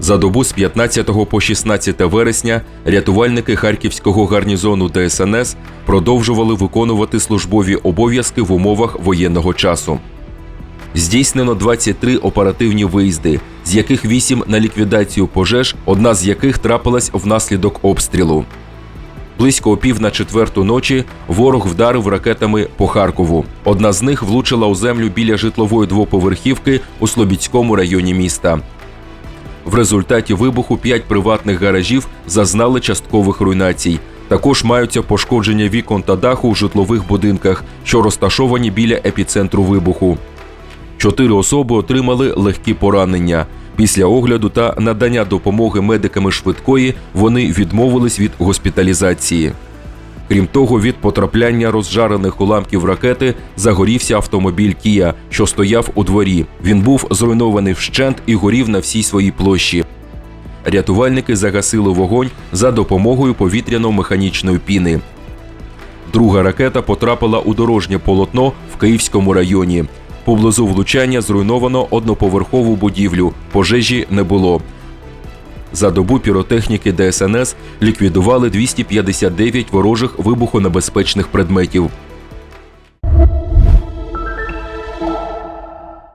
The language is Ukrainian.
За добу з 15 по 16 вересня рятувальники харківського гарнізону ДСНС продовжували виконувати службові обов'язки в умовах воєнного часу. Здійснено 23 оперативні виїзди, з яких 8 на ліквідацію пожеж, одна з яких трапилась внаслідок обстрілу. Близько о пів на четверту ночі ворог вдарив ракетами по Харкову. Одна з них влучила у землю біля житлової двоповерхівки у Слобідському районі міста. В результаті вибуху п'ять приватних гаражів зазнали часткових руйнацій. Також маються пошкодження вікон та даху у житлових будинках, що розташовані біля епіцентру вибуху. Чотири особи отримали легкі поранення. Після огляду та надання допомоги медиками швидкої вони відмовились від госпіталізації. Крім того, від потрапляння розжарених уламків ракети загорівся автомобіль Кія, що стояв у дворі. Він був зруйнований вщент і горів на всій своїй площі. Рятувальники загасили вогонь за допомогою повітряно-механічної піни. Друга ракета потрапила у дорожнє полотно в Київському районі. Поблизу влучання зруйновано одноповерхову будівлю. Пожежі не було. За добу піротехніки ДСНС ліквідували 259 ворожих вибухонебезпечних предметів.